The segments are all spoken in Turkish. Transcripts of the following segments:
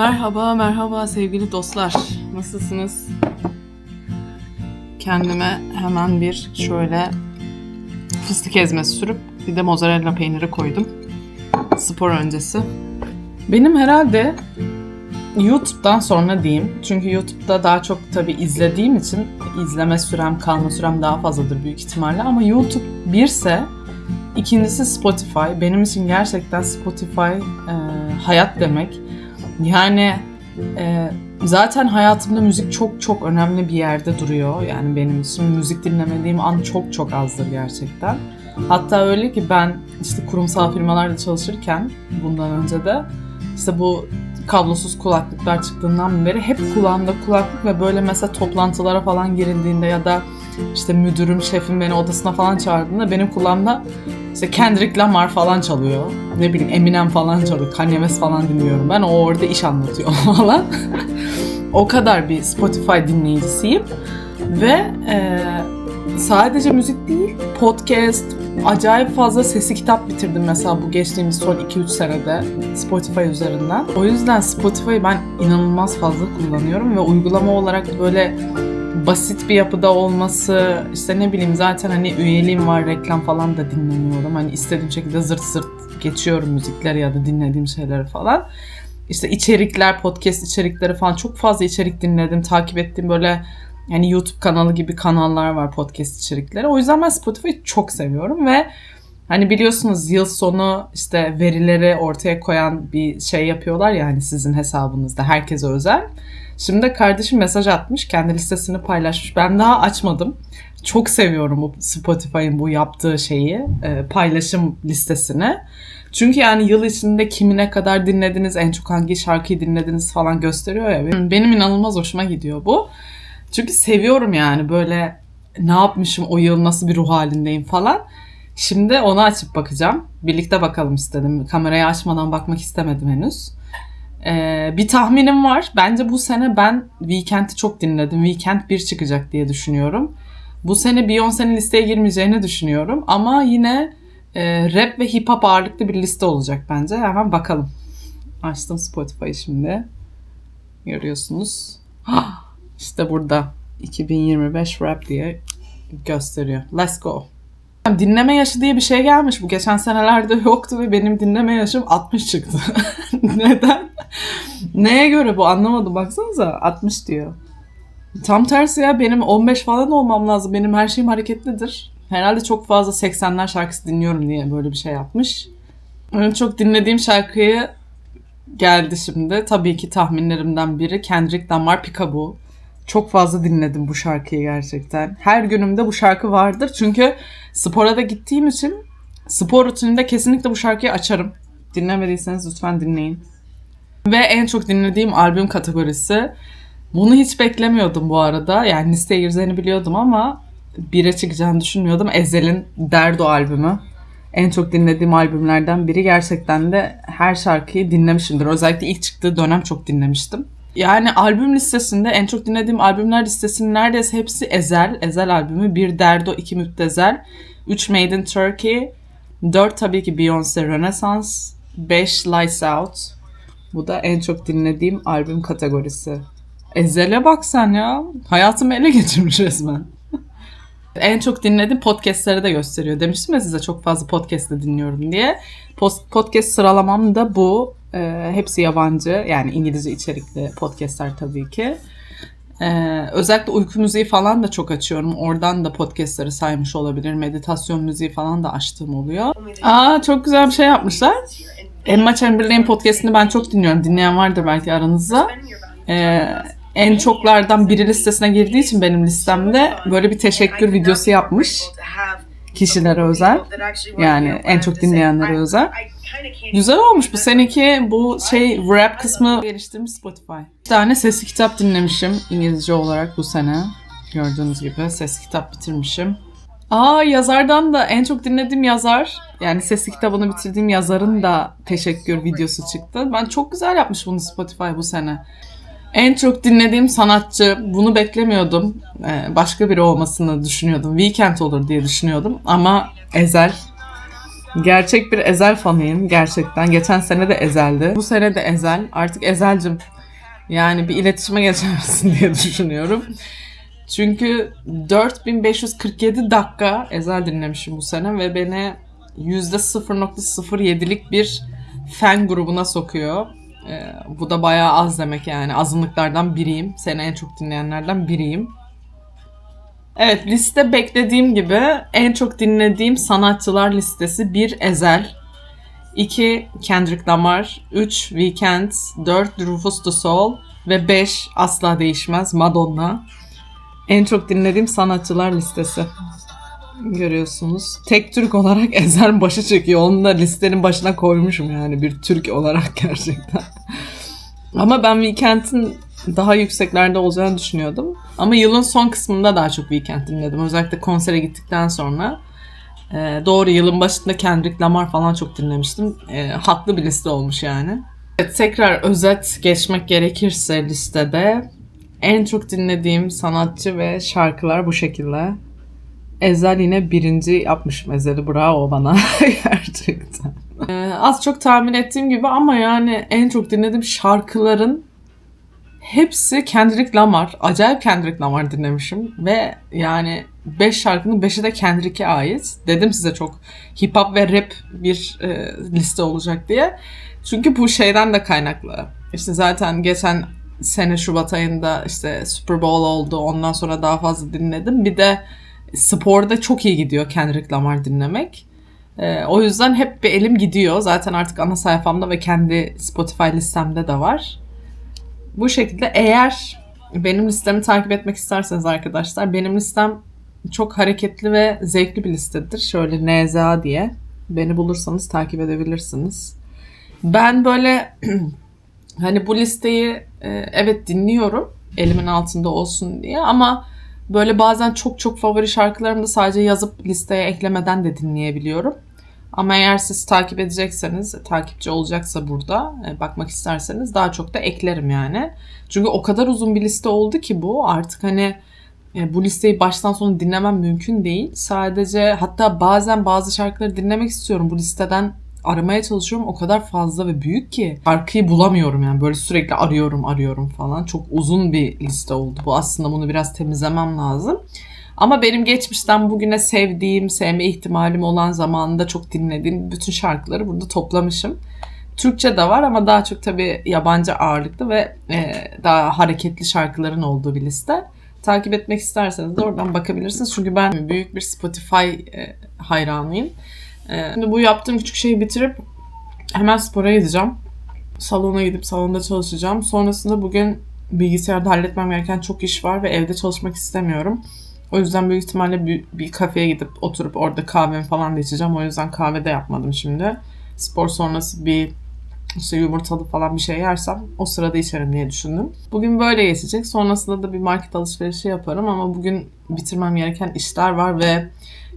Merhaba, merhaba sevgili dostlar. Nasılsınız? Kendime hemen bir şöyle fıstık ezmesi sürüp bir de mozzarella peyniri koydum. Spor öncesi. Benim herhalde YouTube'dan sonra diyeyim. Çünkü YouTube'da daha çok tabii izlediğim için izleme sürem, kalma sürem daha fazladır büyük ihtimalle. Ama YouTube birse ikincisi Spotify. Benim için gerçekten Spotify e, hayat demek. Yani e, zaten hayatımda müzik çok çok önemli bir yerde duruyor. Yani benim için müzik dinlemediğim an çok çok azdır gerçekten. Hatta öyle ki ben işte kurumsal firmalarda çalışırken bundan önce de işte bu kablosuz kulaklıklar çıktığından beri hep kulağımda kulaklık ve böyle mesela toplantılara falan girildiğinde ya da işte müdürüm, şefim beni odasına falan çağırdığında benim kulağımda işte Kendrick Lamar falan çalıyor. Ne bileyim Eminem falan çalıyor. Kanye West falan dinliyorum ben. O orada iş anlatıyor falan. o kadar bir Spotify dinleyicisiyim. Ve e, sadece müzik değil, podcast, acayip fazla sesi kitap bitirdim mesela bu geçtiğimiz son 2-3 senede Spotify üzerinden. O yüzden Spotify'ı ben inanılmaz fazla kullanıyorum ve uygulama olarak böyle basit bir yapıda olması işte ne bileyim zaten hani üyeliğim var reklam falan da dinlemiyorum. Hani istediğim şekilde zırt zırt geçiyorum müzikleri ya da dinlediğim şeyleri falan. İşte içerikler, podcast içerikleri falan çok fazla içerik dinledim. Takip ettiğim böyle yani YouTube kanalı gibi kanallar var podcast içerikleri. O yüzden ben Spotify'ı çok seviyorum ve hani biliyorsunuz yıl sonu işte verileri ortaya koyan bir şey yapıyorlar ya hani sizin hesabınızda herkese özel. Şimdi de kardeşim mesaj atmış, kendi listesini paylaşmış. Ben daha açmadım. Çok seviyorum bu Spotify'ın bu yaptığı şeyi, e, paylaşım listesini. Çünkü yani yıl içinde kimine kadar dinlediniz, en çok hangi şarkıyı dinlediniz falan gösteriyor ya. Benim inanılmaz hoşuma gidiyor bu. Çünkü seviyorum yani böyle ne yapmışım o yıl nasıl bir ruh halindeyim falan. Şimdi onu açıp bakacağım. Birlikte bakalım istedim. Kamerayı açmadan bakmak istemedim henüz. Ee, bir tahminim var. Bence bu sene ben Weekend'i çok dinledim. Weekend 1 çıkacak diye düşünüyorum. Bu sene Beyoncé'nin listeye girmeyeceğini düşünüyorum. Ama yine e, rap ve hip hop ağırlıklı bir liste olacak bence. Hemen bakalım. Açtım Spotify'ı şimdi. Görüyorsunuz. İşte burada 2025 rap diye gösteriyor. Let's go. Dinleme yaşı diye bir şey gelmiş. Bu geçen senelerde yoktu ve benim dinleme yaşım 60 çıktı. Neden? Neye göre bu anlamadım. Baksanıza 60 diyor. Tam tersi ya benim 15 falan olmam lazım. Benim her şeyim hareketlidir. Herhalde çok fazla 80'ler şarkısı dinliyorum diye böyle bir şey yapmış. En çok dinlediğim şarkıyı geldi şimdi. Tabii ki tahminlerimden biri Kendrick Lamar Peekaboo. Çok fazla dinledim bu şarkıyı gerçekten. Her günümde bu şarkı vardır. Çünkü spora da gittiğim için spor rutininde kesinlikle bu şarkıyı açarım. Dinlemediyseniz lütfen dinleyin. Ve en çok dinlediğim albüm kategorisi. Bunu hiç beklemiyordum bu arada. Yani listeye gireceğini biliyordum ama bire çıkacağını düşünmüyordum. Ezel'in Derdo albümü. En çok dinlediğim albümlerden biri. Gerçekten de her şarkıyı dinlemişimdir. Özellikle ilk çıktığı dönem çok dinlemiştim. Yani albüm listesinde en çok dinlediğim albümler listesinin neredeyse hepsi Ezel. Ezel albümü. Bir Derdo, iki Müptezel. Üç Made in Turkey. Dört tabii ki Beyoncé Renaissance. Beş Lights Out. Bu da en çok dinlediğim albüm kategorisi. Ezel'e bak sen ya. Hayatımı ele geçirmiş resmen. en çok dinlediğim podcastları da gösteriyor. Demiştim ya size çok fazla podcast de dinliyorum diye. Podcast sıralamam da bu. Ee, hepsi yabancı. Yani İngilizce içerikli podcastlar tabii ki. Ee, özellikle uyku müziği falan da çok açıyorum. Oradan da podcastları saymış olabilir. Meditasyon müziği falan da açtığım oluyor. Aa çok güzel bir şey yapmışlar. Emma Chamberlain podcastini ben çok dinliyorum. Dinleyen vardır belki aranızda. Ee, en çoklardan biri listesine girdiği için benim listemde böyle bir teşekkür videosu yapmış. Kişilere özel. Yani en çok dinleyenlere özel. Güzel olmuş bu seneki bu şey rap kısmı geliştirmiş Spotify. Bir tane sesli kitap dinlemişim İngilizce olarak bu sene. Gördüğünüz gibi sesli kitap bitirmişim. Aa yazardan da en çok dinlediğim yazar yani sesli kitabını bitirdiğim yazarın da teşekkür videosu çıktı. Ben çok güzel yapmış bunu Spotify bu sene. En çok dinlediğim sanatçı bunu beklemiyordum. Ee, başka biri olmasını düşünüyordum. Weekend olur diye düşünüyordum ama Ezel. Gerçek bir Ezel fanıyım gerçekten. Geçen sene de Ezel'di. Bu sene de Ezel. Artık Ezel'cim Yani bir iletişime geçersin diye düşünüyorum. Çünkü 4547 dakika Ezel dinlemişim bu sene ve beni %0.07'lik bir fen grubuna sokuyor. Ee, bu da bayağı az demek yani. Azınlıklardan biriyim. Seni en çok dinleyenlerden biriyim. Evet liste beklediğim gibi en çok dinlediğim sanatçılar listesi 1 Ezel, 2 Kendrick Lamar, 3 Weeknd, 4 Rufus Du Sol ve 5 asla değişmez Madonna. En çok dinlediğim sanatçılar listesi. Görüyorsunuz. Tek Türk olarak Ezel başı çekiyor. Onu da listenin başına koymuşum yani bir Türk olarak gerçekten. Ama ben Weekend'in daha yükseklerde olacağını düşünüyordum. Ama yılın son kısmında daha çok Weekend dinledim. Özellikle konsere gittikten sonra. Ee, doğru yılın başında Kendrick Lamar falan çok dinlemiştim. Ee, haklı bir liste olmuş yani. Evet, tekrar özet geçmek gerekirse listede en çok dinlediğim sanatçı ve şarkılar bu şekilde. Ezel yine birinci yapmışım Ezel'i bravo bana gerçekten. Ee, az çok tahmin ettiğim gibi ama yani en çok dinlediğim şarkıların hepsi Kendrick Lamar. Acayip Kendrick Lamar dinlemişim ve yani 5 şarkının 5'i de Kendrick'e ait. Dedim size çok hip hop ve rap bir e, liste olacak diye. Çünkü bu şeyden de kaynaklı. İşte zaten geçen sene Şubat ayında işte Super Bowl oldu. Ondan sonra daha fazla dinledim. Bir de sporda çok iyi gidiyor Kendrick Lamar dinlemek. Ee, o yüzden hep bir elim gidiyor. Zaten artık ana sayfamda ve kendi Spotify listemde de var. Bu şekilde eğer benim listemi takip etmek isterseniz arkadaşlar benim listem çok hareketli ve zevkli bir listedir. Şöyle NZA diye. Beni bulursanız takip edebilirsiniz. Ben böyle hani bu listeyi e, evet dinliyorum elimin altında olsun diye ama böyle bazen çok çok favori şarkılarımı da sadece yazıp listeye eklemeden de dinleyebiliyorum. Ama eğer siz takip edecekseniz, takipçi olacaksa burada e, bakmak isterseniz daha çok da eklerim yani. Çünkü o kadar uzun bir liste oldu ki bu artık hani e, bu listeyi baştan sona dinlemem mümkün değil. Sadece hatta bazen bazı şarkıları dinlemek istiyorum bu listeden aramaya çalışıyorum o kadar fazla ve büyük ki şarkıyı bulamıyorum yani böyle sürekli arıyorum arıyorum falan çok uzun bir liste oldu bu aslında bunu biraz temizlemem lazım. Ama benim geçmişten bugüne sevdiğim, sevme ihtimalim olan zamanında çok dinlediğim bütün şarkıları burada toplamışım. Türkçe de var ama daha çok tabii yabancı ağırlıklı ve e, daha hareketli şarkıların olduğu bir liste. Takip etmek isterseniz de oradan bakabilirsiniz. Çünkü ben büyük bir Spotify e, hayranıyım. Şimdi bu yaptığım küçük şeyi bitirip hemen spora gideceğim. Salona gidip salonda çalışacağım. Sonrasında bugün bilgisayarda halletmem gereken çok iş var ve evde çalışmak istemiyorum. O yüzden büyük ihtimalle bir, bir kafeye gidip oturup orada kahvemi falan da içeceğim. O yüzden kahve de yapmadım şimdi. Spor sonrası bir işte yumurtalı falan bir şey yersem o sırada içerim diye düşündüm. Bugün böyle geçecek. Sonrasında da bir market alışverişi yaparım ama bugün bitirmem gereken işler var ve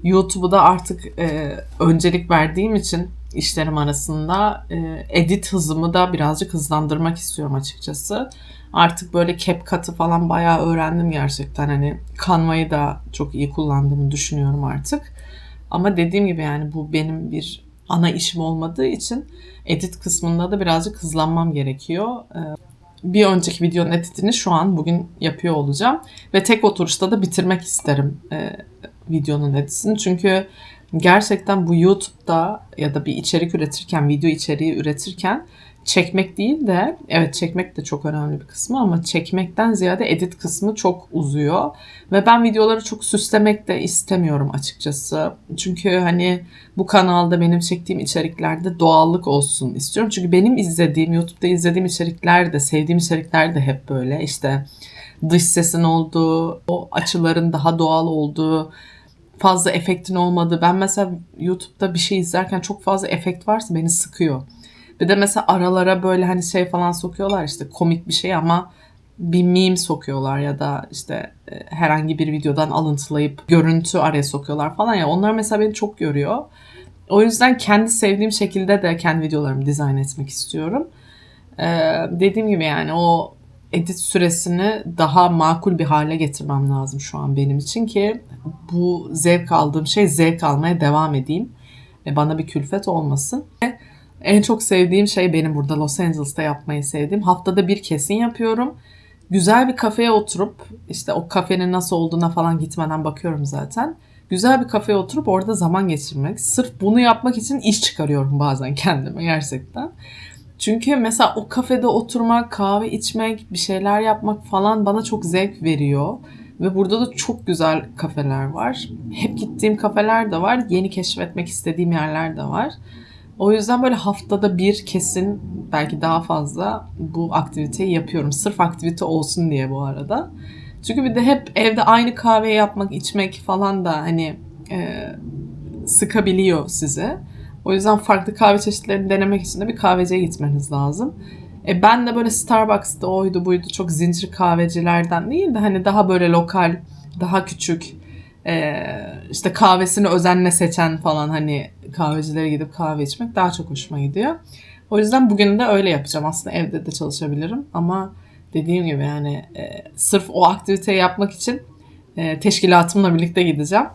YouTube'u da artık e, öncelik verdiğim için işlerim arasında e, edit hızımı da birazcık hızlandırmak istiyorum açıkçası. Artık böyle CapCut'ı falan bayağı öğrendim gerçekten. Hani Canva'yı da çok iyi kullandığımı düşünüyorum artık. Ama dediğim gibi yani bu benim bir ana işim olmadığı için edit kısmında da birazcık hızlanmam gerekiyor. Ee, bir önceki videonun editini şu an bugün yapıyor olacağım. Ve tek oturuşta da bitirmek isterim e, videonun editini. Çünkü gerçekten bu YouTube'da ya da bir içerik üretirken, video içeriği üretirken çekmek değil de evet çekmek de çok önemli bir kısmı ama çekmekten ziyade edit kısmı çok uzuyor. Ve ben videoları çok süslemek de istemiyorum açıkçası. Çünkü hani bu kanalda benim çektiğim içeriklerde doğallık olsun istiyorum. Çünkü benim izlediğim, YouTube'da izlediğim içerikler de, sevdiğim içerikler de hep böyle işte dış sesin olduğu, o açıların daha doğal olduğu, fazla efektin olmadığı. Ben mesela YouTube'da bir şey izlerken çok fazla efekt varsa beni sıkıyor. Bir de mesela aralara böyle hani şey falan sokuyorlar işte komik bir şey ama bir meme sokuyorlar ya da işte e, herhangi bir videodan alıntılayıp görüntü araya sokuyorlar falan ya onlar mesela beni çok görüyor. O yüzden kendi sevdiğim şekilde de kendi videolarımı dizayn etmek istiyorum. Ee, dediğim gibi yani o edit süresini daha makul bir hale getirmem lazım şu an benim için ki bu zevk aldığım şey zevk almaya devam edeyim ve bana bir külfet olmasın. En çok sevdiğim şey benim burada Los Angeles'ta yapmayı sevdiğim. Haftada bir kesin yapıyorum. Güzel bir kafeye oturup işte o kafenin nasıl olduğuna falan gitmeden bakıyorum zaten. Güzel bir kafeye oturup orada zaman geçirmek. Sırf bunu yapmak için iş çıkarıyorum bazen kendime gerçekten. Çünkü mesela o kafede oturmak, kahve içmek, bir şeyler yapmak falan bana çok zevk veriyor. Ve burada da çok güzel kafeler var. Hep gittiğim kafeler de var. Yeni keşfetmek istediğim yerler de var. O yüzden böyle haftada bir kesin belki daha fazla bu aktiviteyi yapıyorum. Sırf aktivite olsun diye bu arada. Çünkü bir de hep evde aynı kahveyi yapmak, içmek falan da hani e, sıkabiliyor sizi. O yüzden farklı kahve çeşitlerini denemek için de bir kahveciye gitmeniz lazım. E ben de böyle Starbucks'ta oydu buydu çok zincir kahvecilerden değil de hani daha böyle lokal, daha küçük, e, işte kahvesini özenle seçen falan hani kahvecilere gidip kahve içmek daha çok hoşuma gidiyor. O yüzden bugün de öyle yapacağım. Aslında evde de çalışabilirim ama dediğim gibi yani e, sırf o aktiviteyi yapmak için e, teşkilatımla birlikte gideceğim.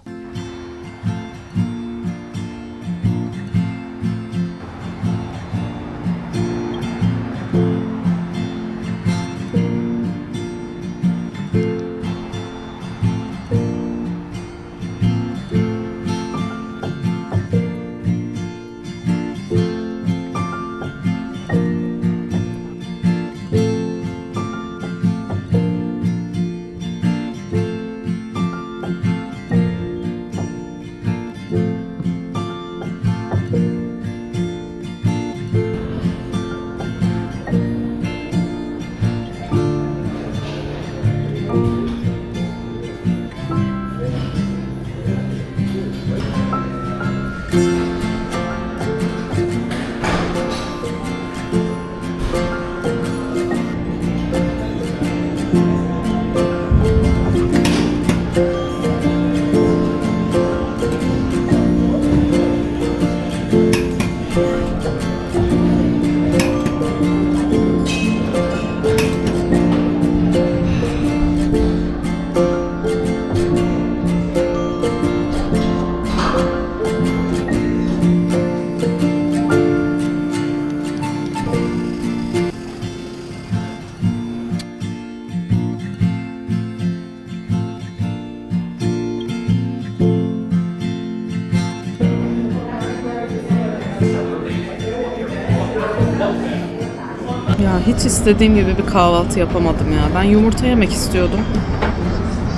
Hiç istediğim gibi bir kahvaltı yapamadım ya. Ben yumurta yemek istiyordum.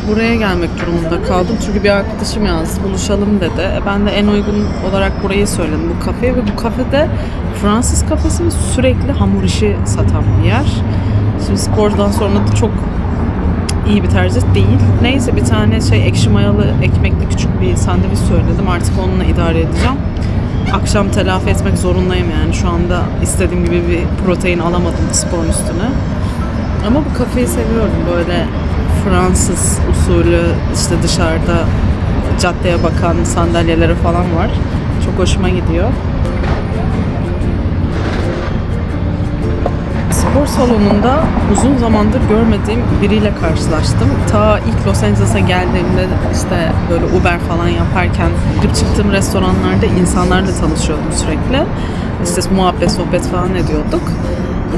Buraya gelmek durumunda kaldım. Çünkü bir arkadaşım yazdı buluşalım dedi. E Ben de en uygun olarak burayı söyledim bu kafeye ve bu kafede Fransız kafesi sürekli hamur işi satan bir yer. Şimdi spordan sonra da çok iyi bir tercih değil. Neyse bir tane şey ekşi mayalı ekmekli küçük bir sandviç söyledim. Artık onunla idare edeceğim. Akşam telafi etmek zorundayım yani. Şu anda istediğim gibi bir protein alamadım sporun üstüne. Ama bu kafeyi seviyorum. Böyle Fransız usulü işte dışarıda caddeye bakan sandalyeleri falan var. Çok hoşuma gidiyor. Spor salonunda uzun zamandır görmediğim biriyle karşılaştım. Ta ilk Los Angeles'a geldiğimde işte böyle Uber falan yaparken girip çıktığım restoranlarda insanlarla tanışıyordum sürekli. İşte muhabbet, sohbet falan ediyorduk.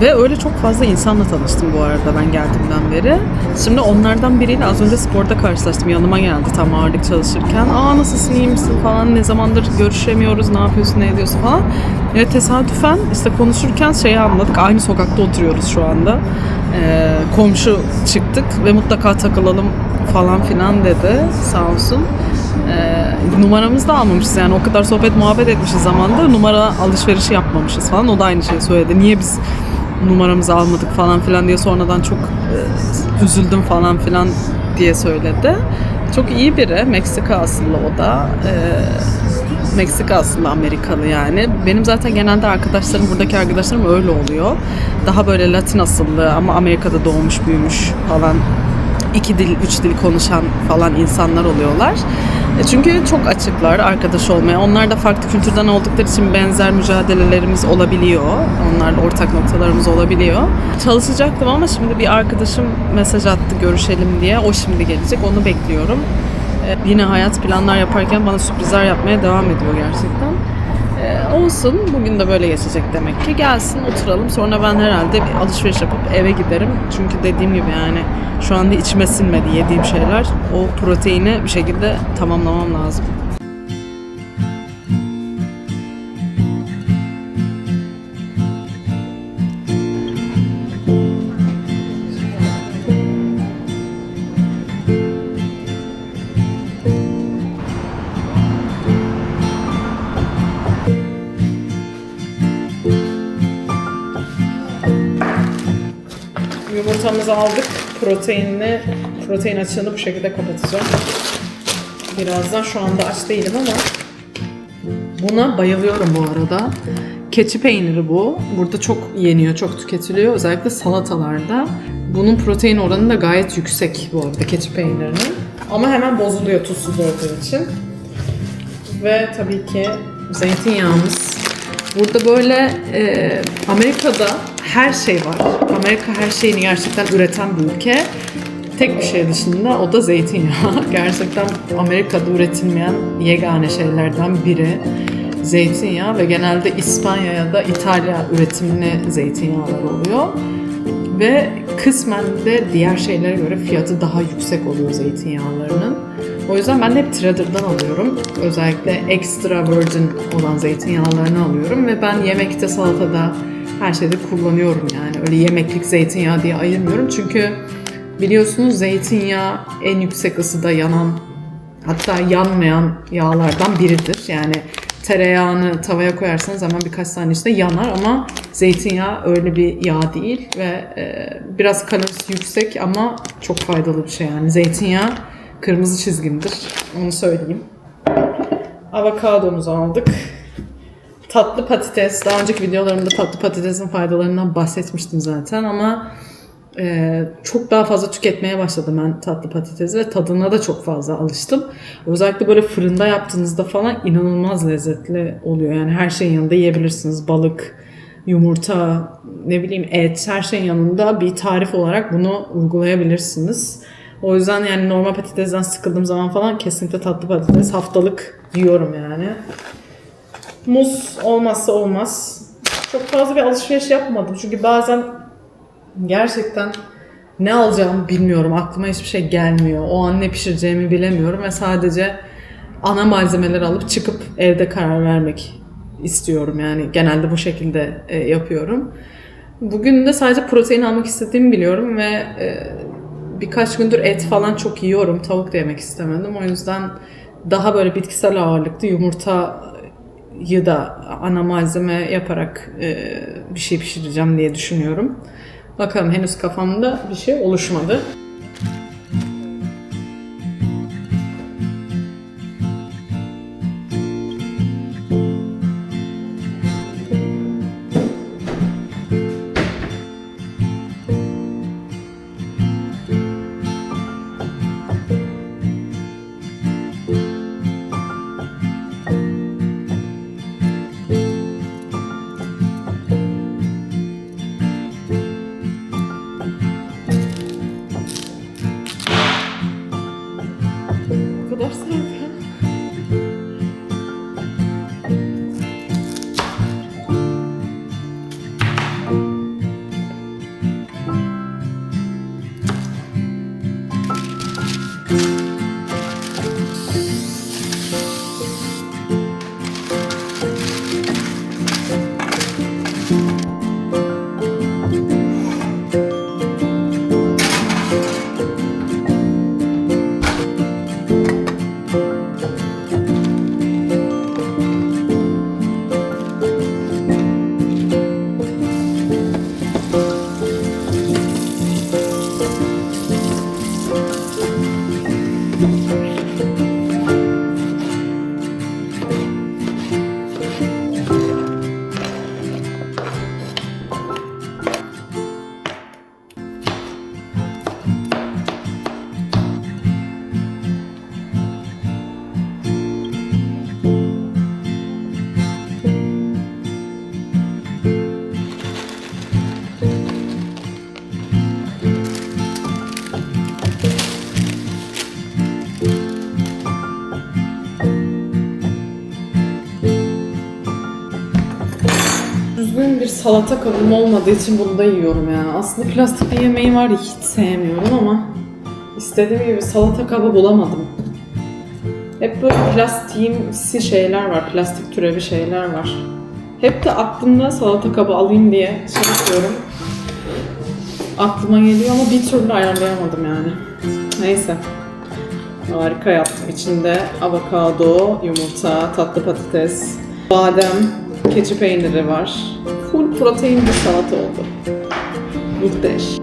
Ve öyle çok fazla insanla tanıştım bu arada ben geldiğimden beri. Şimdi onlardan biriyle az önce sporda karşılaştım. Yanıma geldi tam ağırlık çalışırken. Aa nasılsın, iyi misin falan, ne zamandır görüşemiyoruz, ne yapıyorsun, ne ediyorsun falan. Ve tesadüfen işte konuşurken şeyi anladık. Aynı sokakta oturuyoruz şu anda. Ee, komşu çıktık ve mutlaka takılalım falan filan dedi sağ olsun. Ee, numaramızı da almamışız yani o kadar sohbet muhabbet etmişiz zamanda numara alışverişi yapmamışız falan. O da aynı şeyi söyledi. Niye biz numaramızı almadık falan filan diye sonradan çok e, üzüldüm falan filan diye söyledi. Çok iyi biri. Meksika asıllı o da. Ee, Meksika asıllı Amerikalı yani. Benim zaten genelde arkadaşlarım, buradaki arkadaşlarım öyle oluyor. Daha böyle Latin asıllı ama Amerika'da doğmuş, büyümüş falan iki dil, üç dil konuşan falan insanlar oluyorlar. E, Çünkü çok açıklar arkadaş olmaya. Onlar da farklı kültürden oldukları için benzer mücadelelerimiz olabiliyor. Onlarla ortak noktalarımız olabiliyor. Çalışacaktım ama şimdi bir arkadaşım mesaj attı görüşelim diye. O şimdi gelecek. Onu bekliyorum. E, Yine hayat planlar yaparken bana sürprizler yapmaya devam ediyor gerçekten. Ee, olsun. Bugün de böyle geçecek demek ki. Gelsin oturalım. Sonra ben herhalde bir alışveriş yapıp eve giderim. Çünkü dediğim gibi yani şu anda içime sinmedi yediğim şeyler. O proteini bir şekilde tamamlamam lazım. Yumurtamızı aldık. Proteinli, protein açığını bu şekilde kapatacağım. Birazdan şu anda aç değilim ama buna bayılıyorum bu arada. Keçi peyniri bu. Burada çok yeniyor, çok tüketiliyor. Özellikle salatalarda. Bunun protein oranı da gayet yüksek bu arada keçi peynirinin. Ama hemen bozuluyor tuzsuz olduğu için. Ve tabii ki zeytinyağımız. Burada böyle e, Amerika'da her şey var. Amerika her şeyini gerçekten üreten bir ülke. Tek bir şey dışında o da zeytinyağı. Gerçekten Amerika'da üretilmeyen yegane şeylerden biri zeytinyağı ve genelde İspanya ya da İtalya üretimli zeytinyağlar oluyor. Ve kısmen de diğer şeylere göre fiyatı daha yüksek oluyor zeytinyağlarının. O yüzden ben hep Trader'dan alıyorum. Özellikle extra virgin olan zeytinyağlarını alıyorum ve ben yemekte, salatada, her şeyde kullanıyorum yani. Öyle yemeklik zeytinyağı diye ayırmıyorum. Çünkü biliyorsunuz zeytinyağı en yüksek ısıda yanan hatta yanmayan yağlardan biridir. Yani tereyağını tavaya koyarsanız hemen birkaç saniye içinde yanar ama zeytinyağı öyle bir yağ değil ve e, biraz kalorisi yüksek ama çok faydalı bir şey yani. Zeytinyağı kırmızı çizgimdir. Onu söyleyeyim. Avokadomuzu aldık. Tatlı patates. Daha önceki videolarımda tatlı patatesin faydalarından bahsetmiştim zaten ama e, çok daha fazla tüketmeye başladım ben tatlı patatesi ve tadına da çok fazla alıştım. Özellikle böyle fırında yaptığınızda falan inanılmaz lezzetli oluyor. Yani her şeyin yanında yiyebilirsiniz. Balık, yumurta, ne bileyim et, her şeyin yanında bir tarif olarak bunu uygulayabilirsiniz. O yüzden yani normal patatesten sıkıldığım zaman falan kesinlikle tatlı patates haftalık yiyorum yani. Muz olmazsa olmaz. Çok fazla bir alışveriş yapmadım. Çünkü bazen gerçekten ne alacağımı bilmiyorum. Aklıma hiçbir şey gelmiyor. O an ne pişireceğimi bilemiyorum ve sadece ana malzemeleri alıp çıkıp evde karar vermek istiyorum. Yani genelde bu şekilde e, yapıyorum. Bugün de sadece protein almak istediğimi biliyorum ve e, birkaç gündür et falan çok yiyorum. Tavuk da yemek istemedim. O yüzden daha böyle bitkisel ağırlıklı yumurtayı da ana malzeme yaparak e, bir şey pişireceğim diye düşünüyorum. Bakalım henüz kafamda bir şey oluşmadı. Salata kabım olmadığı için bunu da yiyorum ya. Aslında plastikli yemeği var ya hiç sevmiyorum ama istediğim gibi salata kabı bulamadım. Hep böyle plastiğimsi şeyler var, plastik türevi şeyler var. Hep de aklımda salata kabı alayım diye şey yapıyorum. Aklıma geliyor ama bir türlü ayarlayamadım yani. Neyse. Harika yaptım. İçinde avokado, yumurta, tatlı patates, badem, keçi peyniri var. Full protein bir salata oldu. Muhteş.